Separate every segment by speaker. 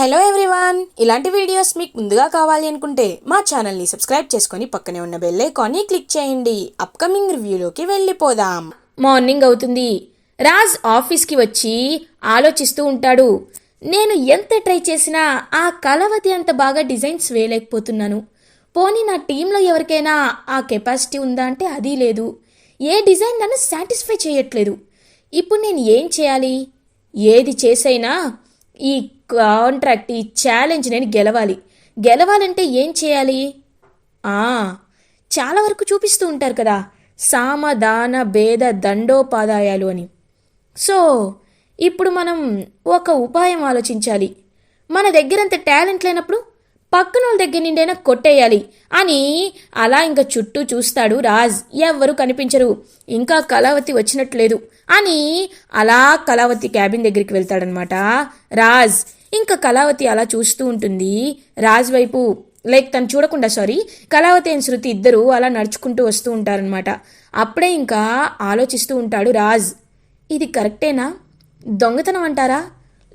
Speaker 1: Hello everyone ఇలాంటి videos మీకు ముందుగా కావాలి అనుకుంటే మా ఛానల్ని సబ్స్క్రైబ్ చేసుకొని పక్కనే ఉన్న బెల్ ఐకాన్ని క్లిక్ చేయండి. అప్కమింగ్ రివ్యూలోకి వెళ్ళిపోదాం.
Speaker 2: మార్నింగ్ అవుతుంది. రాజ్ ఆఫీస్కి వచ్చి ఆలోచిస్తూ ఉంటాడు. నేను ఎంత ట్రై చేసినా ఆ కలవతి అంత బాగా డిజైన్స్ వేయలేకపోతున్నాను. పోనీ నా టీంలో ఎవరికైనా ఆ కెపాసిటీ ఉందా అంటే అది లేదు. ఏ డిజైన్ నన్ను సాటిస్ఫై చేయట్లేదు. ఇప్పుడు నేను ఏం చేయాలి? ఏది చేసైనా ఈ కాంట్రాక్ట్ ఈ ఛాలెంజ్ నేను గెలవాలి. గెలవాలంటే ఏం చేయాలి? ఆ చాలా వరకు చూపిస్తూ ఉంటారు కదా సామ దాన భేద దండోపాదాయాలు అని. సో ఇప్పుడు మనం ఒక ఉపాయం ఆలోచించాలి. మన దగ్గరంత టాలెంట్ లేనప్పుడు పక్కన వాళ్ళ దగ్గర నుండైనా కొట్టేయాలి అని అలా ఇంకా చుట్టూ చూస్తాడు రాజ్. ఎవ్వరూ కనిపించరు. ఇంకా కళావతి వచ్చినట్లేదు అని అలా కళావతి క్యాబిన్ దగ్గరికి వెళ్తాడనమాట రాజ్. ఇంకా కళావతి అలా చూస్తూ ఉంటుంది. రాజ్ వైపు లైక్ తను చూడకుండా సారీ కళావతి అండ్ శృతి ఇద్దరు అలా నడుచుకుంటూ వస్తూ ఉంటారనమాట అప్పుడే ఇంకా ఆలోచిస్తూ ఉంటాడు రాజ్. ఇది కరెక్టేనా? దొంగతనం అంటారా?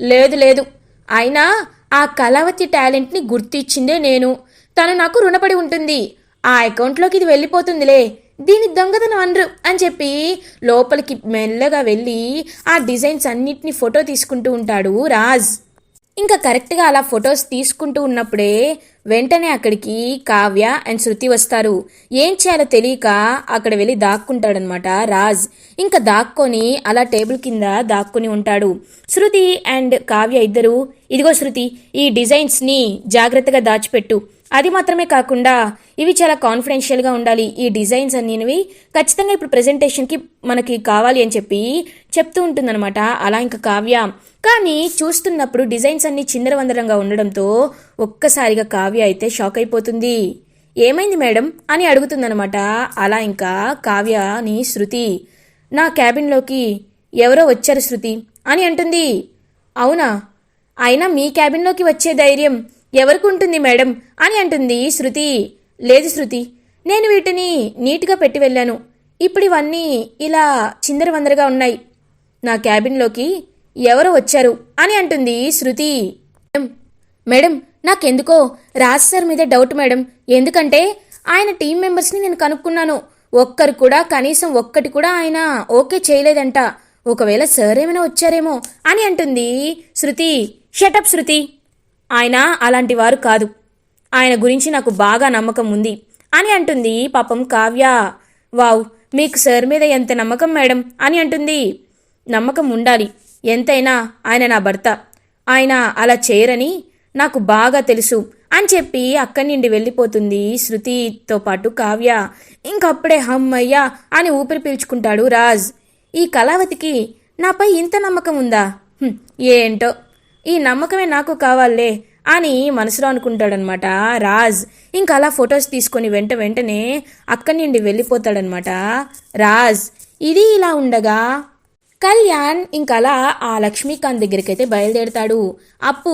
Speaker 2: లేదు లేదు. అయినా ఆ కళావతి టాలెంట్ని గుర్తిచ్చిందే నేను. తను నాకు రుణపడి ఉంటుంది. ఆ అకౌంట్లోకి ఇది వెళ్ళిపోతుందిలే. దీని దొంగతనం అనరు అని చెప్పి లోపలికి మెల్లగా వెళ్ళి ఆ డిజైన్స్ అన్నిటిని ఫోటో తీసుకుంటూ ఉంటాడు రాజ్. ఇంకా కరెక్ట్గా అలా ఫొటోస్ తీసుకుంటూ ఉన్నప్పుడే వెంటనే అక్కడికి కావ్య అండ్ శృతి వస్తారు. ఏం చేయాలో తెలియక అక్కడ వెళ్ళి దాక్కుంటాడనమాట రాజ్. ఇంకా దాక్కొని అలా టేబుల్ కింద దాక్కుని ఉంటాడు. శృతి అండ్ కావ్య ఇద్దరు ఇదిగో శృతి ఈ డిజైన్స్ని జాగ్రత్తగా దాచిపెట్టు. అది మాత్రమే కాకుండా ఇవి చాలా కాన్ఫిడెన్షియల్గా ఉండాలి. ఈ డిజైన్స్ అన్నివి ఖచ్చితంగా ఇప్పుడు ప్రెజెంటేషన్కి మనకి కావాలి అని చెప్పి చెప్తూ ఉంటుందన్నమాట. అలా ఇంకా కావ్య. కానీ చూస్తున్నప్పుడు డిజైన్స్ అన్ని చిందరవందరంగా ఉండడంతో ఒక్కసారిగా కావ్య అయితే షాక్ అయిపోతుంది. ఏమైంది మేడం? అని అడుగుతుందనమాట అలా ఇంకా కావ్యని శృతి నా క్యాబిన్లోకి ఎవరో వచ్చారు శృతి అని అంటుంది. అవునా? అయినా మీ క్యాబిన్లోకి వచ్చే ధైర్యం ఎవరికి ఉంటుంది మేడం? అని అంటుంది శృతి. లేదు శృతి నేను వీటిని నీట్గా పెట్టి వెళ్ళాను. ఇప్పుడు ఇవన్నీ ఇలా చిందరవందరగా ఉన్నాయి. నా క్యాబిన్లోకి ఎవరు వచ్చారు అని అంటుంది శృతి. మేడం మేడం నాకెందుకో రాజ్ సార్ మీద డౌట్ మేడం. ఎందుకంటే ఆయన టీం మెంబర్స్ని నేను కనుక్కున్నాను. ఒక్కరు కూడా కనీసం ఒక్కటి కూడా ఆయన ఓకే చేయలేదంట. ఒకవేళ సార్ ఏమైనా వచ్చారేమో అని అంటుంది శృతి. షటప్ శృతి. ఆయన అలాంటి వారు కాదు. ఆయన గురించి నాకు బాగా నమ్మకం ఉంది. అని అంటుంది పాపం కావ్య. వావ్ మీకు సార్ మీద ఎంత నమ్మకం మేడం? అని అంటుంది. నమ్మకం ఉండాలి. ఎంతైనా ఆయన నా భర్త. ఆయన అలా చేయరని నాకు బాగా తెలుసు అని చెప్పి అక్కడి నుండి వెళ్ళిపోతుంది శృతితో పాటు కావ్య. ఇంకప్పుడే హమ్మయ్యా అని ఊపిరి పీల్చుకుంటాడు రాజ్. ఈ కళావతికి నాపై ఇంత నమ్మకం ఉందా? ఏంటో? ఈ నమ్మకమే నాకు కావాలే అని మనసులో అనుకుంటాడనమాట. రాజ్ ఇంకా అలా ఫొటోస్ తీసుకొని వెంట వెంటనే అక్కడి నుండి వెళ్ళిపోతాడనమాట. రాజ్ ఇది ఇలా ఉండగా? కళ్యాణ్ ఇంకలా ఆ లక్ష్మీకాంత్ దగ్గరికి అయితే బయలుదేరతాడు. అప్పు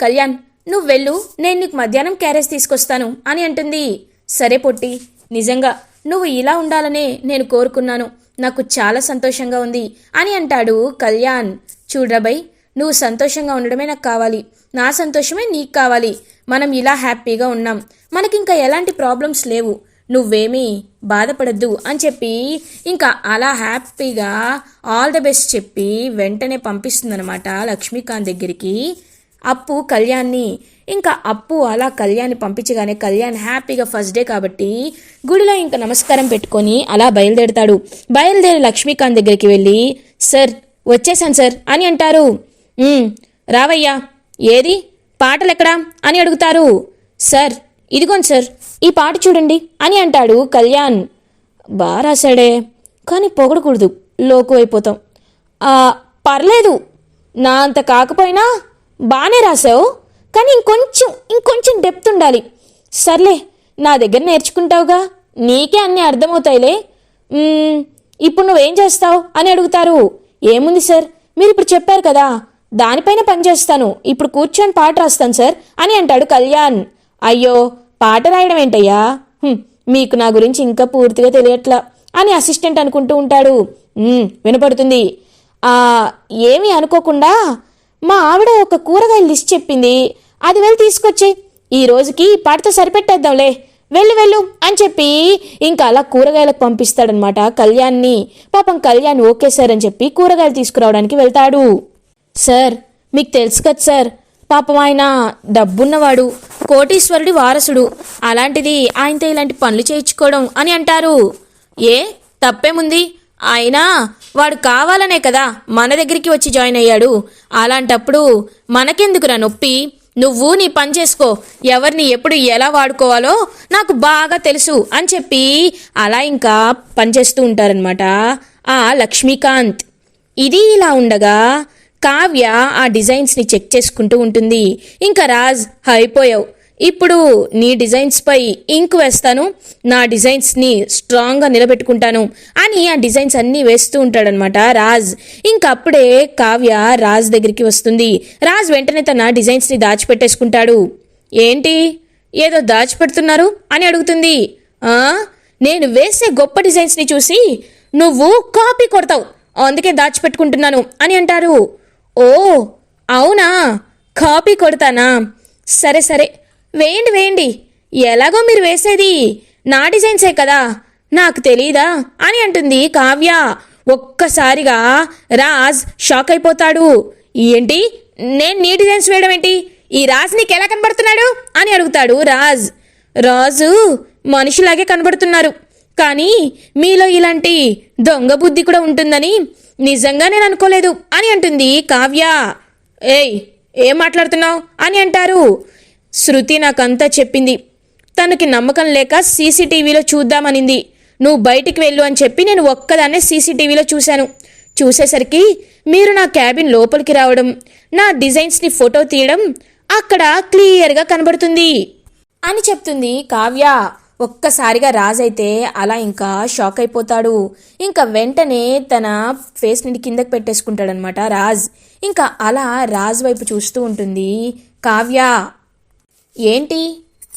Speaker 2: కళ్యాణ్ నువ్వు వెళ్ళు నేను నీకు మధ్యాహ్నం క్యారేజ్ తీసుకొస్తాను అని అంటుంది. సరే పొట్టి నిజంగా నువ్వు ఇలా ఉండాలనే నేను కోరుకున్నాను. నాకు చాలా సంతోషంగా ఉంది అని అంటాడు కళ్యాణ్. చూడ్రబై నువ్వు సంతోషంగా ఉండడమే నాకు కావాలి. నా సంతోషమే నీకు కావాలి. మనం ఇలా హ్యాపీగా ఉన్నాం. మనకింకా ఎలాంటి ప్రాబ్లమ్స్ లేవు. నువ్వేమీ బాధపడద్దు అని చెప్పి ఇంకా అలా హ్యాపీగా ఆల్ ద బెస్ట్ చెప్పి వెంటనే పంపిస్తుందనమాట లక్ష్మీకాంత్ దగ్గరికి. అప్పు కళ్యాణ్ని. ఇంకా అప్పు అలా కళ్యాణ్ని పంపించగానే కళ్యాణ్ హ్యాపీగా ఫస్ట్ డే కాబట్టి గుడిలో ఇంకా నమస్కారం పెట్టుకొని అలా బయలుదేరుతాడు. బయలుదేరి లక్ష్మీకాంత్ దగ్గరికి వెళ్ళి సార్ వచ్చేసాను సార్ అని అంటారు. రావయ్యా ఏది? పాటలెక్కడా? అని అడుగుతారు. సార్ ఇదిగోండి సార్ ఈ పాట చూడండి అని అంటాడు కళ్యాణ్. బాగా రాశాడే కానీ పొగడకూడదు లోకు అయిపోతాం. "ఆ, పర్లేదు నా అంత కాకపోయినా బాగానే రాసావు కానీ ఇంకొంచెం ఇంకొంచెం డెప్త్ ఉండాలి. సర్లే నా దగ్గర నేర్చుకుంటావుగా నీకే అన్నీ అర్థమవుతాయిలే. ఇప్పుడు నువ్వేం చేస్తావు? అని అడుగుతారు. ఏముంది సార్ మీరు ఇప్పుడు చెప్పారు కదా దానిపైన పని చేస్తాను. ఇప్పుడు కూర్చొని పాట రాస్తాను సార్ అని అంటాడు కళ్యాణ్. అయ్యో పాట రాయడం ఏంటయ్యా? మీకు నా గురించి ఇంకా పూర్తిగా తెలియట్లా అని అసిస్టెంట్ అనుకుంటూ ఉంటాడు. వినపడుతుంది. ఆ ఏమీ అనుకోకుండా మా ఆవిడ ఒక కూరగాయల లిస్ట్ చెప్పింది. అది వెళ్ళి తీసుకొచ్చే ఈ రోజుకి ఈ పాటతో సరిపెట్టేద్దాంలే. వెళ్ళు వెళ్ళు అని చెప్పి ఇంకా అలా కూరగాయలకు పంపిస్తాడనమాట కళ్యాణ్ని. పాపం కళ్యాణ్ ఓకే సార్ అని చెప్పి కూరగాయలు తీసుకురావడానికి వెళ్తాడు. సార్ మీకు తెలుసు కదా సార్ పాపం ఆయన డబ్బున్నవాడు కోటీశ్వరుడి వారసుడు. అలాంటిది ఆయనతో ఇలాంటి పనులు చేయించుకోవడం అని అంటారు. ఏ తప్పేముంది? అయినా వాడు కావాలనే కదా మన దగ్గరికి వచ్చి జాయిన్ అయ్యాడు. అలాంటప్పుడు మనకెందుకురా నొప్పి? నువ్వు నీ పని చేసుకో. ఎవరిని ఎప్పుడు ఎలా వాడుకోవాలో నాకు బాగా తెలుసు అని చెప్పి అలా ఇంకా పనిచేస్తూ ఉంటారనమాట ఆ లక్ష్మీకాంత్. ఇది ఇలా ఉండగా కావ్య ఆ డిజైన్స్ని చెక్ చేసుకుంటూ ఉంటుంది. ఇంకా రాజ్ అయిపోయావు. ఇప్పుడు నీ డిజైన్స్పై ఇంక్ వేస్తాను. నా డిజైన్స్ని స్ట్రాంగ్గా నిలబెట్టుకుంటాను అని ఆ డిజైన్స్ అన్నీ వేస్తూ ఉంటాడనమాట రాజ్. ఇంకప్పుడే కావ్య రాజ్ దగ్గరికి వస్తుంది. రాజ్ వెంటనే తన డిజైన్స్ని దాచిపెట్టేసుకుంటాడు. ఏంటి? ఏదో దాచిపెడుతున్నారు? అని అడుగుతుంది. నేను వేసే గొప్ప డిజైన్స్ని చూసి నువ్వు కాపీ కొడతావు. అందుకే దాచిపెట్టుకుంటున్నాను అని అంటారు. ఓ అవునా? కాపీ కొడతానా? సరే సరే. వేయండి వేయండి. ఎలాగో మీరు వేసేది? నా డిజైన్సే కదా. నాకు తెలీదా? అని అంటుంది కావ్య. ఒక్కసారిగా రాజ్ షాక్ అయిపోతాడు. ఏంటి? నేను నీ డిజైన్స్ వేయడం ఏంటి? ఈ రాజ్ నీకు ఎలా కనబడుతున్నాడు? అని అడుగుతాడు రాజ్. రాజు మనిషిలాగే కనబడుతున్నారు. కానీ మీలో ఇలాంటి దొంగ బుద్ధి కూడా ఉంటుందని నిజంగా నేను అనుకోలేదు. అని అంటుంది కావ్య. ఏయ్ ఏం మాట్లాడుతున్నావు? అని అంటారు. శృతి నాకంతా చెప్పింది. తనకి నమ్మకం లేక సీసీటీవీలో చూద్దామనింది. నువ్వు బయటికి వెళ్ళు అని చెప్పి నేను ఒక్కదాన్నే సీసీటీవీలో చూశాను. చూసేసరికి మీరు నా క్యాబిన్ లోపలికి రావడం నా డిజైన్స్ని ఫోటో తీయడం అక్కడ క్లియర్గా కనబడుతుంది అని చెప్తుంది కావ్య. ఒక్కసారిగా రాజ్ అయితే అలా ఇంకా షాక్ అయిపోతాడు. ఇంకా వెంటనే తన ఫేస్ నుండి కిందకి పెట్టేసుకుంటాడనమాట రాజ్. ఇంకా అలా రాజ్ వైపు చూస్తూ ఉంటుంది కావ్య. ఏంటి?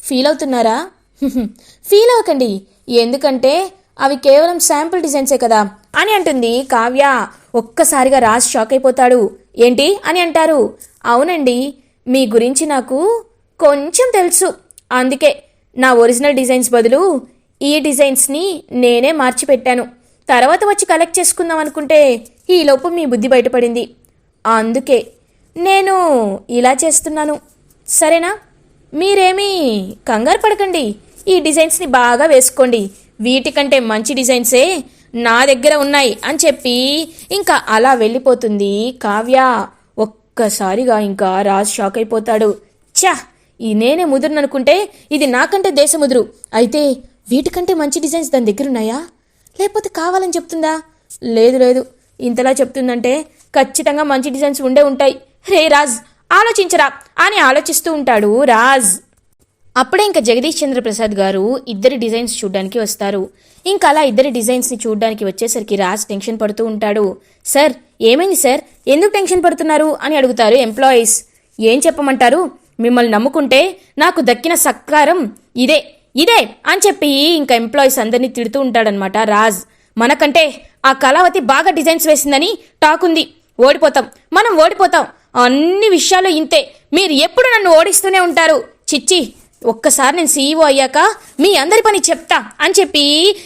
Speaker 2: ఫీల్ అవుతున్నారా? ఫీల్ అవ్వకండి. ఎందుకంటే అవి కేవలం శాంపుల్ డిజైన్సే కదా అని అంటుంది కావ్య. ఒక్కసారిగా రాజ్ షాక్ అయిపోతాడు. ఏంటి అని అంటారు. అవునండి మీ గురించి నాకు కొంచెం తెలుసు. అందుకే నా ఒరిజినల్ డిజైన్స్ బదులు ఈ డిజైన్స్ని నేనే మార్చి పెట్టాను తర్వాత వచ్చి కలెక్ట్ చేసుకుందాం అనుకుంటే ఈలోపు మీ బుద్ధి బయటపడింది. అందుకే నేను ఇలా చేస్తున్నాను. సరేనా? మీరేమీ కంగారు పడకండి. ఈ డిజైన్స్ని బాగా వేసుకోండి. వీటికంటే మంచి డిజైన్సే నా దగ్గర ఉన్నాయి అని చెప్పి ఇంకా అలా వెళ్ళిపోతుంది కావ్య. ఒక్కసారిగా ఇంకా రాజ్ షాక్ అయిపోతాడు. ఛా! ఈ నేనే ముదురుననుకుంటే ఇది నాకంటే దేశముదురు. అయితే వీటికంటే మంచి డిజైన్స్ దాని దగ్గర ఉన్నాయా లేకపోతే కావాలని చెప్తుందా? లేదు లేదు. ఇంతలా చెప్తుందంటే ఖచ్చితంగా మంచి డిజైన్స్ ఉండే ఉంటాయి. రే రాజ్ ఆలోచించరా అని ఆలోచిస్తూ ఉంటాడు రాజ్. అప్పుడే ఇంకా జగదీష్ చంద్రప్రసాద్ గారు ఇద్దరి డిజైన్స్ చూడడానికి వస్తారు. ఇంకా అలా ఇద్దరి డిజైన్స్ని చూడడానికి వచ్చేసరికి రాజ్ టెన్షన్ పడుతూ ఉంటాడు. సార్ ఏమైంది సార్? ఎందుకు టెన్షన్ పడుతున్నారు అని అడుగుతారు ఎంప్లాయీస్. ఏం చెప్పమంటారు? మిమ్మల్ని నమ్ముకుంటే నాకు దక్కిన సత్కారం ఇదే ఇదే అని చెప్పి ఇంకా ఎంప్లాయీస్ అందరినీ తిడుతూ ఉంటాడనమాట రాజ్. మనకంటే ఆ కళావతి బాగా డిజైన్స్ వేసిందని టాక్ ఉంది. ఓడిపోతాం మనం ఓడిపోతాం. అన్ని విషయాలు ఇంతే. మీరు ఎప్పుడు నన్ను ఓడిస్తూనే ఉంటారు? చిచ్చి ఒక్కసారి నేను సీఈఓ అయ్యాక మీ అందరి పని చెప్తా అని చెప్పి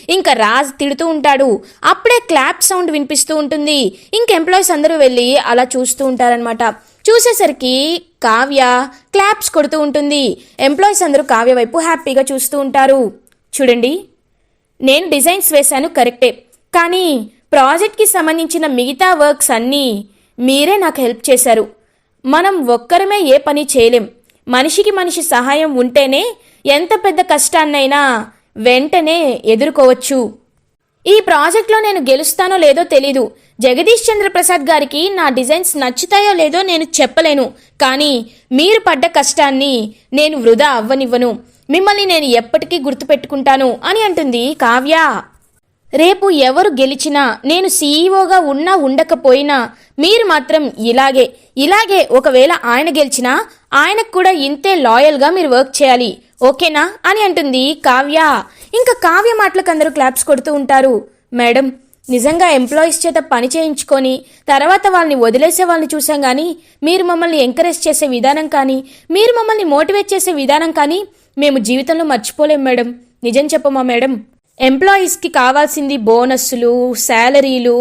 Speaker 2: ఇంకా రాజ్ తిడుతూ ఉంటాడు. అప్పుడే క్లాప్ సౌండ్ వినిపిస్తూ ఉంటుంది. ఇంక ఎంప్లాయీస్ అందరూ వెళ్ళి అలా చూస్తూ ఉంటారనమాట చూసేసరికి కావ్య క్లాప్స్ కొడుతూ ఉంటుంది. ఎంప్లాయీస్ అందరూ కావ్య వైపు హ్యాపీగా చూస్తూ ఉంటారు. చూడండి. నేను డిజైన్స్ వేశాను కరెక్టే. కానీ ప్రాజెక్ట్కి సంబంధించిన మిగతా వర్క్స్ అన్నీ మీరే నాకు హెల్ప్ చేశారు. మనం ఒక్కరమే ఏ పని చేయలేం. మనిషికి మనిషి సహాయం ఉంటేనే ఎంత పెద్ద కష్టాన్నైనా వెంటనే ఎదుర్కోవచ్చు. ఈ ప్రాజెక్ట్లో నేను గెలుస్తానో లేదో తెలీదు. జగదీష్ చంద్రప్రసాద్ గారికి నా డిజైన్స్ నచ్చుతాయో లేదో నేను చెప్పలేను. కానీ మీరు పడ్డ కష్టాన్ని నేను వృధా అవ్వనివ్వను. మిమ్మల్ని నేను ఎప్పటికీ గుర్తుపెట్టుకుంటాను అని అంటుంది కావ్య. రేపు ఎవరు గెలిచినా నేను సీఈఓగా ఉన్నా ఉండకపోయినా మీరు మాత్రం ఇలాగే ఇలాగే ఒకవేళ ఆయన గెలిచినా ఆయనకు కూడా ఇంతే లాయల్గా మీరు వర్క్ చేయాలి. ఓకేనా? అని అంటుంది కావ్య. ఇంకా కావ్య మాటలకు అందరూ క్లాప్స్ కొడుతూ ఉంటారు. మేడం నిజంగా ఎంప్లాయీస్ చేత పని చేయించుకొని తర్వాత వాళ్ళని వదిలేసే వాళ్ళని చూసాం కానీ మీరు మమ్మల్ని ఎంకరేజ్ చేసే విధానం కానీ మీరు మమ్మల్ని మోటివేట్ చేసే విధానం కానీ మేము జీవితంలో మర్చిపోలేం మేడం. నిజం చెప్పమా మేడం? ఎంప్లాయీస్కి కావాల్సింది బోనస్సులు శాలరీలు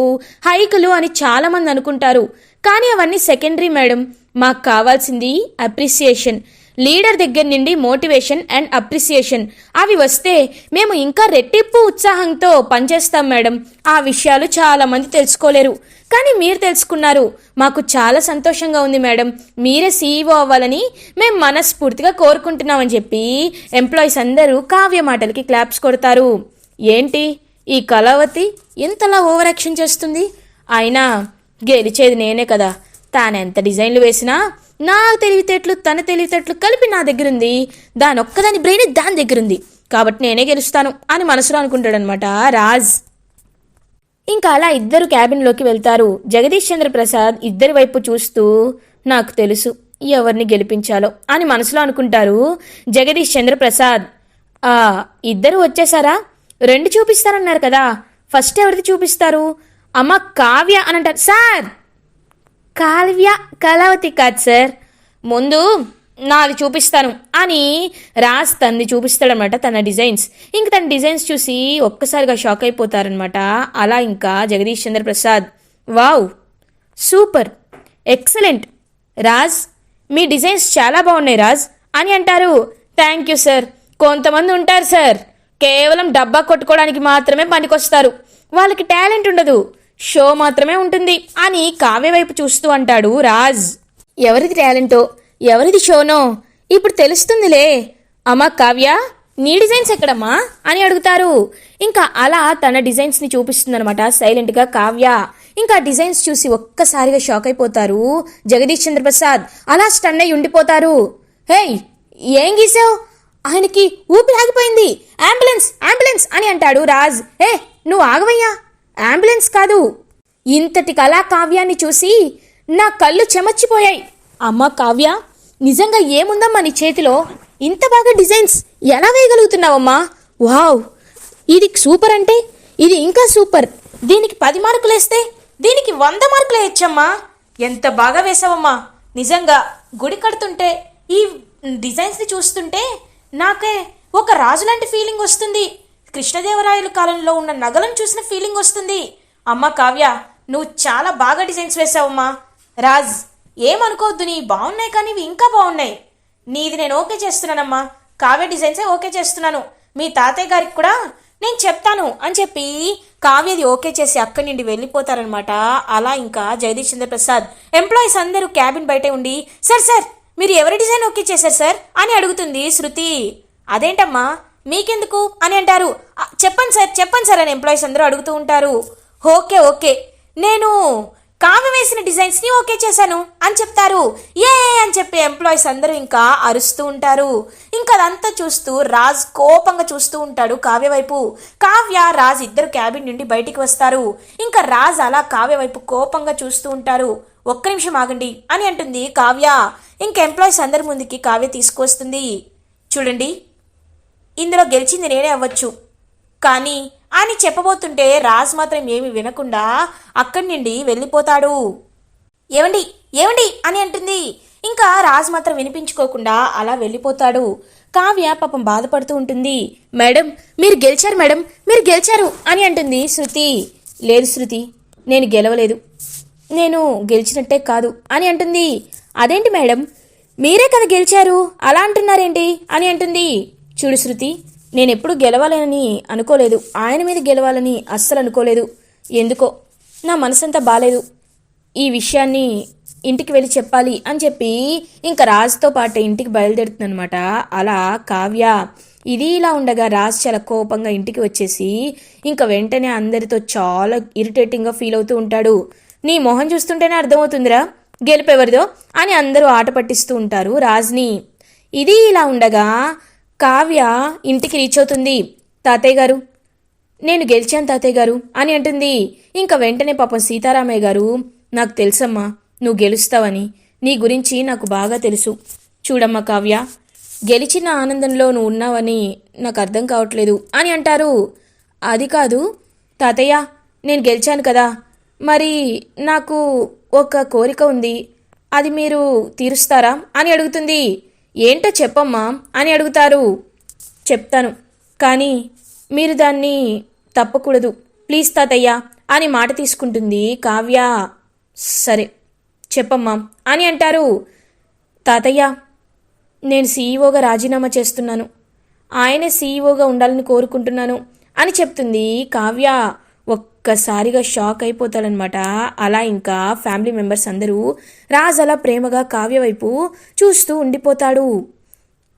Speaker 2: హైకులు అని చాలామంది అనుకుంటారు. కానీ అవన్నీ సెకండరీ మేడం. మాకు కావాల్సింది అప్రిసియేషన్ లీడర్ దగ్గర నుండి మోటివేషన్ అండ్ అప్రిసియేషన్. అవి వస్తే మేము ఇంకా రెట్టింపు ఉత్సాహంతో పనిచేస్తాం మేడం. ఆ విషయాలు చాలా మంది తెలుసుకోలేరు. కానీ మీరు తెలుసుకున్నారు. మాకు చాలా సంతోషంగా ఉంది మేడం. మీరే సీఈఓ అవ్వాలని మేము మనస్ఫూర్తిగా కోరుకుంటున్నామని చెప్పి ఎంప్లాయీస్ అందరూ కావ్య మాటలకి క్లాప్స్ కొడతారు. ఏంటి? ఈ కళావతి ఇంతలా ఓవర్ యాక్షన్ చేస్తుంది? అయినా గెలిచేది నేనే కదా. తానెంత డిజైన్లు వేసినా నా తెలివితేటలు తన తెలివితేటలు కలిపి నా దగ్గర ఉంది దాని ఒక్కదాని బ్రెయిన్ దాని దగ్గర ఉంది కాబట్టి నేనే గెలుస్తాను అని మనసులో అనుకుంటాడనమాట రాజ్. ఇంకా అలా ఇద్దరు క్యాబిన్లోకి వెళ్తారు. జగదీష్ చంద్ర ప్రసాద్ ఇద్దరి వైపు చూస్తూ నాకు తెలుసు ఎవరిని గెలిపించాలో అని మనసులో అనుకుంటారు జగదీష్ చంద్ర ప్రసాద్ ఆ ఇద్దరు వచ్చేసారా? రెండు చూపిస్తారన్నారు కదా. ఫస్ట్ ఎవరిది చూపిస్తారు? అమ్మ కావ్య అని అంటారు. సార్! కావ్య కళావతి కాదు సార్. ముందు నాది చూపిస్తాను అని రాజ్ తనది చూపిస్తాడనమాట తన డిజైన్స్. ఇంక తన డిజైన్స్ చూసి ఒక్కసారిగా షాక్ అయిపోతారనమాట. అలా ఇంకా Jagadish Chandra Prasad. Wow! Super! Excellent! Raj మీ డిజైన్స్ చాలా బాగున్నాయి రాజ్ అని అంటారు. Thank you sir. కొంతమంది ఉంటారు సార్. కేవలం డబ్బా కొట్టుకోవడానికి మాత్రమే పనికొస్తారు. వాళ్ళకి టాలెంట్ ఉండదు. షో మాత్రమే ఉంటుంది అని కావ్య వైపు చూస్తూ అంటాడు రాజ్. ఎవరిది టాలెంటో? ఎవరిది షోనో? ఇప్పుడు తెలుస్తుందిలే. అమ్మా కావ్య నీ డిజైన్స్ ఎక్కడమ్మా? అని అడుగుతారు. ఇంకా అలా తన డిజైన్స్ని చూపిస్తుందనమాట సైలెంట్గా కావ్య. ఇంకా డిజైన్స్ చూసి ఒక్కసారిగా షాక్ అయిపోతారు. జగదీష్ చంద్రప్రసాద్ అలా స్టన్ అయి ఉండిపోతారు. హేయ్ ఏం గీసావు? ఆయనకి ఊపిరి ఆగిపోయింది. అంబులెన్స్ అంబులెన్స్ అని అంటాడు రాజ్. ఏ నువ్వు ఆగవయ్యా. అంబులెన్స్ కాదు. ఇంతటి కళా కావ్యాన్ని చూసి నా కళ్ళు చెమర్చిపోయాయి. అమ్మ కావ్య నిజంగా ఏముందమ్మా నీ చేతిలో? ఇంత బాగా డిజైన్స్ ఎలా వేయగలుగుతున్నావమ్మా? వావ్! ఇది సూపర్ అంటే ఇది ఇంకా సూపర్. దీనికి పది మార్కులు వేస్తే దీనికి వంద మార్కులు వేయచ్చమ్మా. ఎంత బాగా వేసావమ్మా. నిజంగా గుడి కడుతుంటే ఈ డిజైన్స్ని చూస్తుంటే నాకే ఒక రాజు లాంటి ఫీలింగ్ వస్తుంది. కృష్ణదేవరాయల కాలంలో ఉన్న నగలను చూసిన ఫీలింగ్ వస్తుంది. అమ్మ కావ్య నువ్వు చాలా బాగా డిజైన్స్ వేసావమ్మా రాజ్ ఏమనుకోవద్దు నీ బాగున్నాయి కానీ ఇవి ఇంకా బాగున్నాయి. నీది నేను ఓకే చేస్తున్నానమ్మా. కావ్య డిజైన్సే ఓకే చేస్తున్నాను. మీ తాతయ్య గారికి కూడా నేను చెప్తాను అని చెప్పి కావ్యది ఓకే చేసి అక్కడి నుండి వెళ్ళిపోతారనమాట. అలా ఇంకా జగదీష్ చంద్రప్రసాద్ ఎంప్లాయీస్ అందరూ క్యాబిన్ బయటే ఉండి సార్ సార్ మీరు ఎవరి డిజైన్ ఓకే చేశారు సార్? అని అడుగుతుంది శృతి. అదేంటమ్మా? మీకెందుకు అని అంటారు. చెప్పండి సార్ చెప్పండి సార్ అని ఎంప్లాయీస్ అందరూ అడుగుతూ ఉంటారు. Okay okay. నేను కావ్య వేసిన డిజైన్స్ని ఓకే చేశాను అని చెప్తారు. ఏ అని చెప్పి ఎంప్లాయీస్ అందరూ ఇంకా అరుస్తూ ఉంటారు. ఇంకా అదంతా చూస్తూ రాజ్ కోపంగా చూస్తూ ఉంటాడు కావ్య వైపు. కావ్య రాజ్ ఇద్దరు క్యాబిన్ నుండి బయటికి వస్తారు. ఇంకా రాజ్ అలా కావ్య వైపు కోపంగా చూస్తూ ఉంటారు. ఒక్క నిమిషం ఆగండి అని అంటుంది కావ్య. ఇంకా ఎంప్లాయీస్ అందరి ముందుకి కావ్య తీసుకొస్తుంది చూడండి. ఇందులో గెలిచింది నేనే అవ్వచ్చు. కానీ అని చెప్పబోతుంటే రాజ్ మాత్రం ఏమి వినకుండా అక్కడి నుండి వెళ్ళిపోతాడు. ఏమండి ఏమండి అని అంటుంది. ఇంకా రాజ్ మాత్రం వినిపించుకోకుండా అలా వెళ్ళిపోతాడు. కావ్య పాపం బాధపడుతూ ఉంటుంది. మేడం మీరు గెలిచారు మేడం మీరు గెలిచారు అని అంటుంది శృతి. లేదు శృతి నేను గెలవలేదు. నేను గెలిచినట్టే కాదు అని అంటుంది. అదేంటి మేడం? మీరే కదా గెలిచారు అలా అంటున్నారేంటి? అని అంటుంది. చూడు శృతి నేను ఎప్పుడు గెలవాలని అనుకోలేదు. ఆయన మీద గెలవాలని అస్సలు అనుకోలేదు. ఎందుకో? నా మనసంతా బాలేదు. ఈ విషయాన్ని ఇంటికి వెళ్ళి చెప్పాలి అని చెప్పి ఇంకా రాజుతో పాటు ఇంటికి బయలుదేరుతుందనమాట అలా కావ్య ఇది ఇలా ఉండగా రాజ్ చాలా కోపంగా ఇంటికి వచ్చేసి ఇంకా వెంటనే అందరితో చాలా ఇరిటేటింగ్గా ఫీల్ అవుతూ ఉంటాడు. నీ మొహం చూస్తుంటేనే అర్థమవుతుందిరా. గెలిపెవరిదో అని అందరూ ఆట పట్టిస్తూ ఉంటారు రాజ్ని. ఇది ఇలా ఉండగా కావ్య ఇంటికి రీచ్ అవుతుంది. తాతయ్య గారు నేను గెలిచాను తాతయ్య గారు అని అంటుంది. ఇంకా వెంటనే పాపం సీతారామయ్య గారు నాకు తెలుసమ్మా నువ్వు గెలుస్తావని నీ గురించి నాకు బాగా తెలుసు. చూడమ్మా కావ్య గెలిచిన ఆనందంలో నువ్వు ఉన్నావని నాకు అర్థం కావట్లేదు అని అంటారు. అది కాదు తాతయ్య నేను గెలిచాను కదా మరి నాకు ఒక కోరిక ఉంది. అది మీరు తీరుస్తారా అని అడుగుతుంది. ఏంటో చెప్పమ్మా అని అడుగుతారు. చెప్తాను. కానీ మీరు దాన్ని తప్పకూడదు. ప్లీజ్ తాతయ్య అని మాట తీసుకుంటుంది కావ్య. సరే చెప్పమ్మా అని అంటారు. తాతయ్య నేను సీఈఓగా రాజీనామా చేస్తున్నాను. ఆయనే సీఈఓగా ఉండాలని కోరుకుంటున్నాను అని చెప్తుంది కావ్య. ఒక్కసారిగా షాక్ అయిపోతాడనమాట అలా ఇంకా ఫ్యామిలీ మెంబర్స్ అందరూ రాజ్ అలా ప్రేమగా కావ్య వైపు చూస్తూ ఉండిపోతాడు.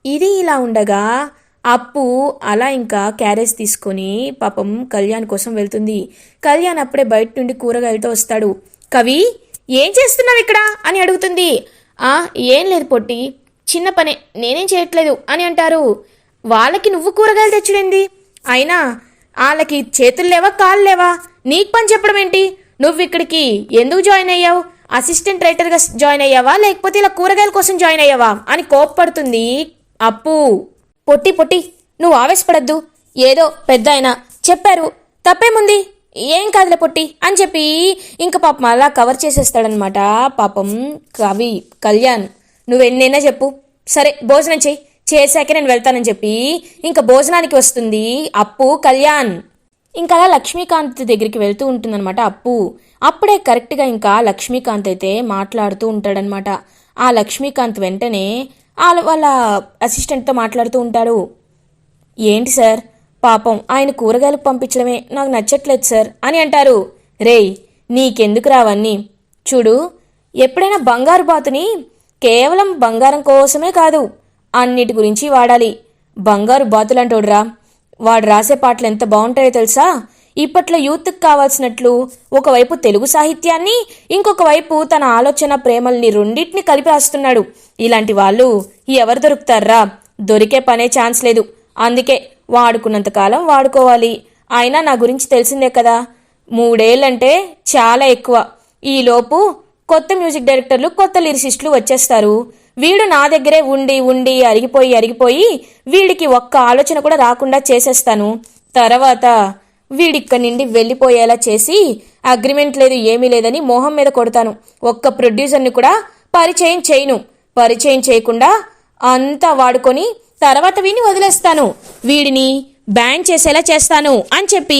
Speaker 2: ఇది ఇలా ఉండగా అప్పు అలా ఇంకా క్యారేజ్ తీసుకొని పాపం కళ్యాణ్ కోసం వెళ్తుంది. కళ్యాణ్ అప్పుడే బయట నుండి కూరగాయలతో వస్తాడు. కవి ఏం చేస్తున్నావు ఇక్కడ? అని అడుగుతుంది. ఆ ఏం లేదు పొట్టి. చిన్న పనే. నేనేం చేయట్లేదు అని అంటారు. వాళ్ళకి నువ్వు కూరగాయలు తెచ్చుడేంది? అయినా వాళ్ళకి చేతులు లేవా కాళ్ళు లేవా? నీకు పని చెప్పడం ఏంటి? నువ్వు ఇక్కడికి ఎందుకు జాయిన్ అయ్యావు? అసిస్టెంట్ రైటర్గా జాయిన్ అయ్యావా? లేకపోతే ఇలా కూరగాయల కోసం జాయిన్ అయ్యావా? అని కోప్పడుతుంది అప్పు. పొట్టి పొట్టి నువ్వు ఆవేశపడద్దు. ఏదో పెద్ద ఆయన చెప్పారు. తప్పేముంది? ఏం కాదులే పొట్టి అని చెప్పి ఇంకా పాపం అలా కవర్ చేసేస్తాడనమాట పాపం కవి కళ్యాణ్. నువ్వెన్నైనా చెప్పు. సరే భోజనం చెయ్యి చేశాక నేను వెళ్తానని చెప్పి ఇంకా భోజనానికి వస్తుంది అప్పు కళ్యాణ్. ఇంకా అలా లక్ష్మీకాంత్ దగ్గరికి వెళ్తూ ఉంటుందన్నమాట అప్పు. అప్పుడే కరెక్ట్గా ఇంకా లక్ష్మీకాంత్ అయితే మాట్లాడుతూ ఉంటాడనమాట ఆ లక్ష్మీకాంత్ వెంటనే వాళ్ళ వాళ్ళ అసిస్టెంట్తో మాట్లాడుతూ ఉంటాడు. ఏంటి సార్? పాపం ఆయన కూరగాయలు పంపించడమే నాకు నచ్చట్లేదు సార్ అని అంటారు. రేయ్ నీకెందుకు రావన్నీ చూడు ఎప్పుడైనా బంగారు బాతుని కేవలం బంగారం కోసమే కాదు అన్నిటి గురించి వాడాలి. బంగారు బాతులంటోడ్రా వాడు రాసే పాటలు ఎంత బాగుంటాయో తెలుసా? ఇప్పట్లో యూత్కి కావాల్సినట్లు ఒకవైపు తెలుగు సాహిత్యాన్ని ఇంకొక వైపు తన ఆలోచన ప్రేమల్ని రెండింటిని కలిపి రాస్తున్నాడు. ఇలాంటి వాళ్ళు ఎవరు దొరుకుతారా? దొరికే పనే ఛాన్స్ లేదు. అందుకే వాడుకున్నంతకాలం వాడుకోవాలి. అయినా నా గురించి తెలిసిందే కదా. మూడేళ్ళంటే చాలా ఎక్కువ. ఈలోపు కొత్త మ్యూజిక్ డైరెక్టర్లు కొత్త లిరిసిస్టులు వచ్చేస్తారు. వీడు నా దగ్గరే ఉండి ఉండి అరిగిపోయి అరిగిపోయి వీడికి ఒక్క ఆలోచన కూడా రాకుండా చేసేస్తాను. తర్వాత వీడిక్కడి నుండి వెళ్ళిపోయేలా చేసి అగ్రిమెంట్ లేదు ఏమీ లేదని మోహం మీద కొడతాను. ఒక్క ప్రొడ్యూసర్ని కూడా పరిచయం చేయను. పరిచయం చేయకుండా అంతా వాడుకొని తర్వాత వీడిని వదిలేస్తాను. వీడిని బ్యాన్ చేసేలా చేస్తాను అని చెప్పి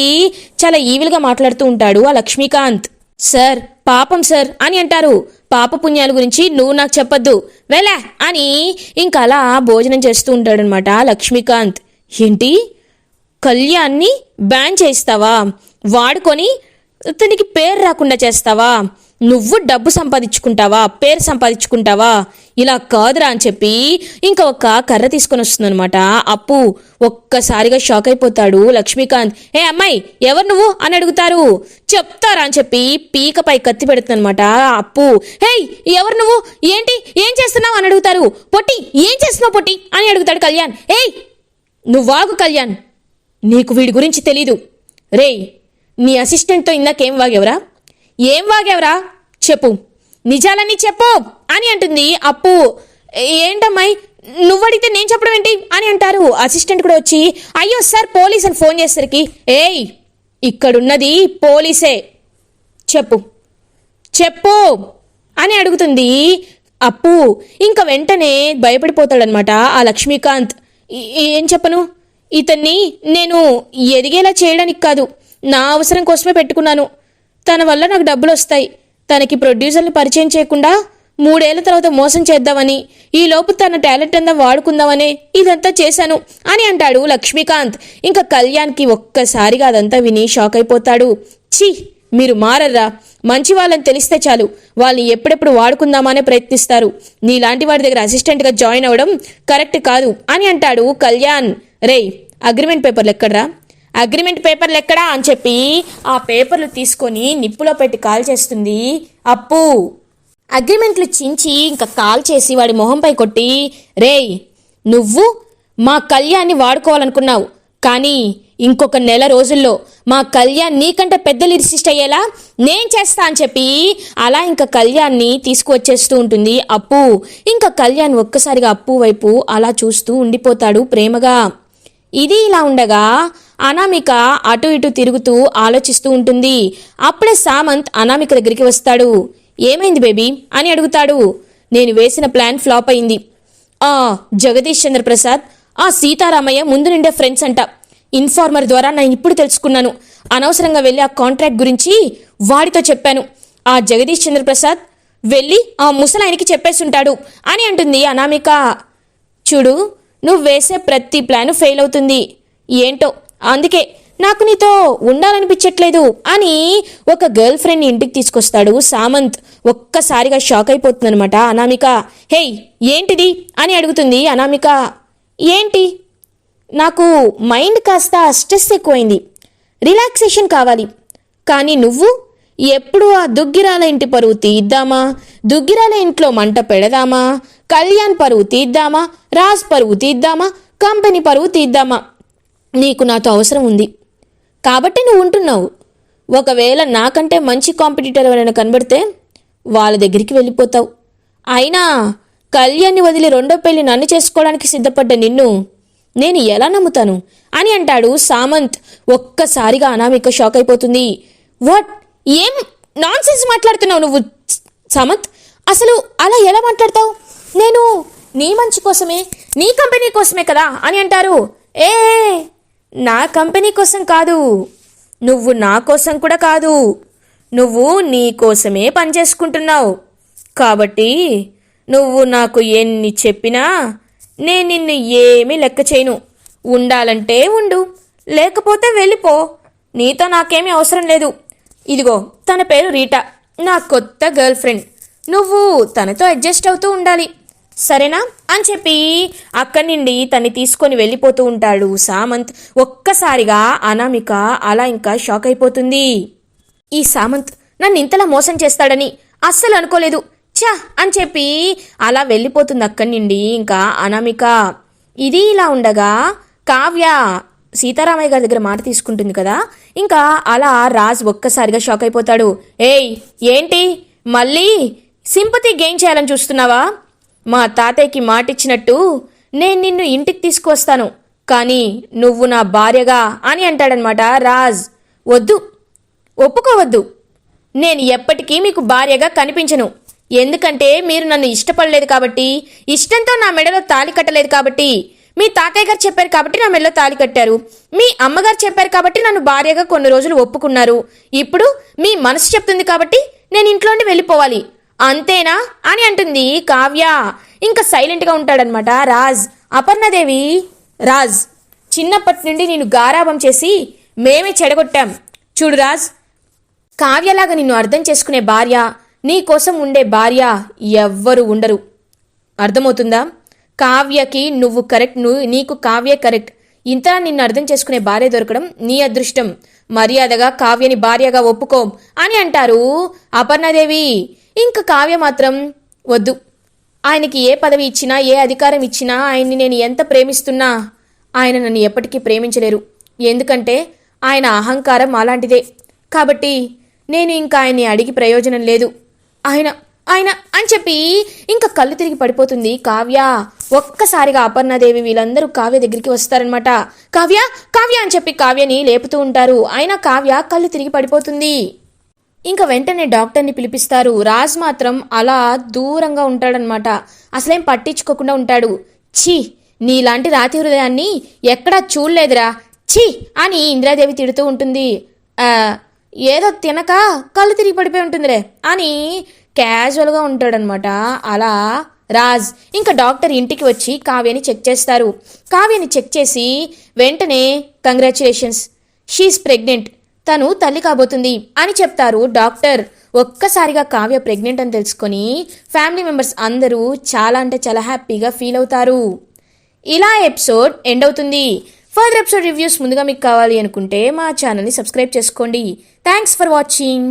Speaker 2: చాలా ఈవిల్గా మాట్లాడుతూ ఉంటాడు ఆ లక్ష్మీకాంత్. సార్ పాపం సార్ అని అంటారు. పాప పుణ్యాల గురించి నువ్వు నాకు చెప్పొద్దు. వెళ్ళా. అని ఇంకా అలా భోజనం చేస్తూ ఉంటాడనమాట లక్ష్మీకాంత్. ఏంటి? కళ్యాణ్ని బ్యాన్ చేస్తావా వాడుకొని అతనికి పేరు రాకుండా చేస్తావా? నువ్వు డబ్బు సంపాదించుకుంటావా? పేరు సంపాదించుకుంటావా? ఇలా కాదురా అని చెప్పి ఇంకా ఒక కర్ర తీసుకొని వస్తుందనమాట అప్పు ఒక్కసారిగా షాక్ అయిపోతాడు లక్ష్మీకాంత్. ఏ అమ్మాయి ఎవరు నువ్వు? అని అడుగుతారు. చెప్తారా? అని చెప్పి పీకపై కత్తి పెడుతుందనమాట అప్పు. హేయ్ ఎవరు నువ్వు? ఏంటి? ఏం చేస్తున్నావు? అని అడుగుతారు. పొట్టి ఏం చేస్తున్నావు పొట్టి? అని అడుగుతాడు కళ్యాణ్. ఏయ్ నువ్వాగు కళ్యాణ్. నీకు వీడి గురించి తెలీదు. రేయ్ నీ అసిస్టెంట్తో ఇందాకేం వాగేవరా? ఏం వాగేవరా? చెప్పు. నిజాలన్నీ చెప్పు. అని అంటుంది. అప్పు ఏంటమ్మాయి? నువ్వు అడిగితే నేను చెప్పడం ఏంటి? అని అంటారు. అసిస్టెంట్ కూడా వచ్చి అయ్యో సార్ పోలీస్ అని ఫోన్ చేసరికి ఏయ్ ఇక్కడున్నది పోలీసే. చెప్పు. చెప్పు. అని అడుగుతుంది. అప్పు ఇంకా వెంటనే భయపడిపోతాడనమాట ఆ లక్ష్మీకాంత్. ఏం చెప్పను? ఇతన్ని నేను ఎదిగేలా చేయడానికి కాదు. నా అవసరం కోసమే పెట్టుకున్నాను. తన వల్ల నాకు డబ్బులు వస్తాయి తనకి ప్రొడ్యూసర్ని పరిచయం చేయకుండా మూడేళ్ళ తర్వాత మోసం చేద్దామని ఈ లోపు తన టాలెంట్ అంతా వాడుకుందామనే ఇదంతా చేశాను అని అంటాడు లక్ష్మీకాంత్. ఇంకా కళ్యాణ్కి ఒక్కసారిగా అదంతా విని షాక్ అయిపోతాడు. ఛీ మీరు మారర్రా. మంచి వాళ్ళని తెలిస్తే చాలు. వాళ్ళని ఎప్పుడెప్పుడు వాడుకుందామనే ప్రయత్నిస్తారు. నీలాంటి వాడి దగ్గర అసిస్టెంట్గా జాయిన్ అవ్వడం కరెక్ట్ కాదు అని అంటాడు కళ్యాణ్. రేయ్ అగ్రిమెంట్ పేపర్లు ఎక్కడరా? అగ్రిమెంట్ పేపర్లు ఎక్కడా అని చెప్పి ఆ పేపర్లు తీసుకొని నిప్పులో పెట్టి కాల్ చేస్తుంది. అప్పు. అగ్రిమెంట్లు చించి ఇంకా కాల్ చేసి వాడి మొహంపై కొట్టి రేయ్ నువ్వు మా కళ్యాణ్ని వాడుకోవాలనుకున్నావు. కానీ ఇంకొక నెల రోజుల్లో మా కళ్యాణ్ నీకంటే పెద్దలు ఇరిసిస్ట్ అయ్యేలా నేను చేస్తా అని చెప్పి అలా ఇంకా కళ్యాణ్ని తీసుకువచ్చేస్తూ ఉంటుంది అప్పు. ఇంకా కళ్యాణ్ ఒక్కసారిగా అప్పు వైపు అలా చూస్తూ ఉండిపోతాడు ప్రేమగా. ఇది ఇలా ఉండగా అనామిక అటు ఇటు తిరుగుతూ ఆలోచిస్తూ ఉంటుంది. అప్పుడే సామంత్ అనామిక దగ్గరికి వస్తాడు. ఏమైంది బేబీ? అని అడుగుతాడు. నేను వేసిన ప్లాన్ ఫ్లాప్ అయింది. ఆ జగదీష్ చంద్రప్రసాద్ ఆ సీతారామయ్య ముందు నిండే ఫ్రెండ్స్ అంట. ఇన్ఫార్మర్ ద్వారా నేను ఇప్పుడు తెలుసుకున్నాను. అనవసరంగా వెళ్ళి ఆ కాంట్రాక్ట్ గురించి వాడితో చెప్పాను. ఆ జగదీష్ చంద్రప్రసాద్ వెళ్ళి ఆ ముసలాయనికి చెప్పేస్తుంటాడు అని అంటుంది అనామిక. చూడు నువ్వు వేసే ప్రతి ప్లాను ఫెయిల్ అవుతుంది. ఏంటో? అందుకే నాకు నీతో ఉండాలనిపించట్లేదు అని ఒక గర్ల్ ఫ్రెండ్ ఇంటికి తీసుకొస్తాడు సామంత్. ఒక్కసారిగా షాక్ అయిపోతుందనమాట అనామిక హేయ్ ఏంటిది? అని అడుగుతుంది అనామిక. ఏంటి? నాకు మైండ్ కాస్త స్ట్రెస్ ఎక్కువైంది. రిలాక్సేషన్ కావాలి. కానీ నువ్వు ఎప్పుడు ఆ దుగ్గిరాల ఇంటి పరువు తీద్దామా? దుగ్గిరాల ఇంట్లో మంట పెడదామా? కళ్యాణ్ పరువు తీద్దామా? రాజ్ పరువు తీద్దామా? కంపెనీ పరువు తీద్దామా? నీకు నాతో అవసరం ఉంది. కాబట్టి నువ్వు ఉంటున్నావు. ఒకవేళ నాకంటే మంచి కాంపిటీటర్ ఎవరైనా కనబడితే వాళ్ళ దగ్గరికి వెళ్ళిపోతావు. అయినా కళ్యాణ్ని వదిలి రెండో పెళ్ళి నన్ను చేసుకోవడానికి సిద్ధపడ్డ నిన్ను నేను ఎలా నమ్ముతాను? అని అంటాడు సామంత్. ఒక్కసారిగా అనామిక షాక్ అయిపోతుంది. వాట్? ఏం నాన్ సెన్స్ మాట్లాడుతున్నావు నువ్వు సామంత్? అసలు అలా ఎలా మాట్లాడతావు? నేను నీ మంచి కోసమే నీ కంపెనీ కోసమే కదా అని అంటారు. ఏ. నా కంపెనీ కోసం కాదు. నువ్వు నా కోసం కూడా కాదు. నువ్వు నీ కోసమే పనిచేసుకుంటున్నావు. కాబట్టి నువ్వు నాకు ఎన్ని చెప్పినా నేను నిన్ను ఏమీ లెక్క చేయను. ఉండాలంటే ఉండు. లేకపోతే వెళ్ళిపో. నీతో నాకేమీ అవసరం లేదు. ఇదిగో తన పేరు రీటా. నా కొత్త గర్ల్ ఫ్రెండ్. నువ్వు తనతో అడ్జస్ట్ అవుతూ ఉండాలి. సరేనా? అని చెప్పి అక్కడి నుండి తన్ని తీసుకొని వెళ్ళిపోతూ ఉంటాడు సామంత్. ఒక్కసారిగా అనామిక అలా ఇంకా షాక్ అయిపోతుంది. ఈ సామంత్ నన్ను ఇంతలా మోసం చేస్తాడని అస్సలు అనుకోలేదు. ఛా! అని చెప్పి అలా వెళ్ళిపోతుంది అక్కడి నుండి ఇంకా అనామిక. ఇది ఇలా ఉండగా కావ్య సీతారామయ్య గారి దగ్గర మాట తీసుకుంటుంది కదా? ఇంకా అలా రాజ్ ఒక్కసారిగా షాక్ అయిపోతాడు. ఏయ్ ఏంటి? మళ్ళీ సింపతి గెయిన్ చేయాలని చూస్తున్నావా? మా తాతయ్యకి మాటిచ్చినట్టు నేను నిన్ను ఇంటికి తీసుకువస్తాను. కానీ నువ్వు నా భార్యగా అని అంటాడనమాట రాజ్. వద్దు. ఒప్పుకోవద్దు. నేను ఎప్పటికీ మీకు భార్యగా కనిపించను. ఎందుకంటే మీరు నన్ను ఇష్టపడలేదు కాబట్టి ఇష్టంతో నా మెడలో తాళి కట్టలేదు కాబట్టి మీ తాతయ్య గారు చెప్పారు కాబట్టి నా మెడలో తాళి కట్టారు. మీ అమ్మగారు చెప్పారు కాబట్టి నన్ను భార్యగా కొన్ని రోజులు ఒప్పుకున్నారు. ఇప్పుడు మీ మనసు చెప్తుంది కాబట్టి నేను ఇంట్లోండి వెళ్ళిపోవాలి. అంతేనా అని అంటుంది కావ్య. ఇంకా సైలెంట్గా ఉంటాడనమాట రాజ్. అపర్ణదేవి రాజ్ చిన్నప్పటి నుండి నేను గారాభం చేసి మేమే చెడగొట్టాం. చూడు రాజ్ కావ్యలాగా నిన్ను అర్థం చేసుకునే భార్య నీ కోసం ఉండే భార్య ఎవ్వరు ఉండరు. అర్థమవుతుందా? కావ్యకి నువ్వు కరెక్ట్ నువ్వు నీకు కావ్యే కరెక్ట్. ఇంత నిన్ను అర్థం చేసుకునే భార్య దొరకడం నీ అదృష్టం. మర్యాదగా కావ్యని భార్యగా ఒప్పుకోం అని అంటారు అపర్ణదేవి. ఇంక కావ్య మాత్రం వద్దు. ఆయనకి ఏ పదవి ఇచ్చినా ఏ అధికారం ఇచ్చినా ఆయన్ని నేను ఎంత ప్రేమిస్తున్నా ఆయన నన్ను ఎప్పటికీ ప్రేమించలేరు. ఎందుకంటే ఆయన అహంకారం అలాంటిదే కాబట్టి నేను ఇంకా ఆయన్ని అడిగి ప్రయోజనం లేదు. ఆయన ఆయన అని చెప్పి ఇంకా కళ్ళు తిరిగి పడిపోతుంది కావ్య. ఒక్కసారిగా అపర్ణాదేవి వీళ్ళందరూ కావ్య దగ్గరికి వస్తారనమాట కావ్య కావ్య అని చెప్పి కావ్యని లేపుతూ ఉంటారు. అయినా కావ్య కళ్ళు తిరిగి పడిపోతుంది. ఇంకా వెంటనే డాక్టర్ని పిలిపిస్తారు. రాజ్ మాత్రం అలా దూరంగా ఉంటాడనమాట అసలేం పట్టించుకోకుండా ఉంటాడు. ఛీ నీలాంటి రాతి హృదయాన్ని ఎక్కడా చూడలేదురా. ఛీ అని ఇందిరాదేవి తిడుతూ ఉంటుంది. ఏదో తినక కళ్ళు తిరిగి పడిపోయి ఉంటుందిలే అని క్యాజువల్గా ఉంటాడనమాట అలా రాజ్ ఇంకా డాక్టర్ ఇంటికి వచ్చి కావ్యని చెక్ చేస్తారు. కావ్యని చెక్ చేసి వెంటనే కంగ్రాచులేషన్స్ షీఈ్ ప్రెగ్నెంట్. తను తల్లి కాబోతుంది అని చెప్తారు డాక్టర్. ఒక్కసారిగా కావ్య ప్రెగ్నెంట్ అని తెలుసుకొని ఫ్యామిలీ మెంబర్స్ అందరూ చాలా అంటే చాలా హ్యాపీగా ఫీల్ అవుతారు. ఇలా ఎపిసోడ్ ఎండ్ అవుతుంది. ఫర్దర్ ఎపిసోడ్ రివ్యూస్ ముందుగా మీకు కావాలి అనుకుంటే మా ఛానల్ని సబ్స్క్రైబ్ చేసుకోండి. Thanks for watching.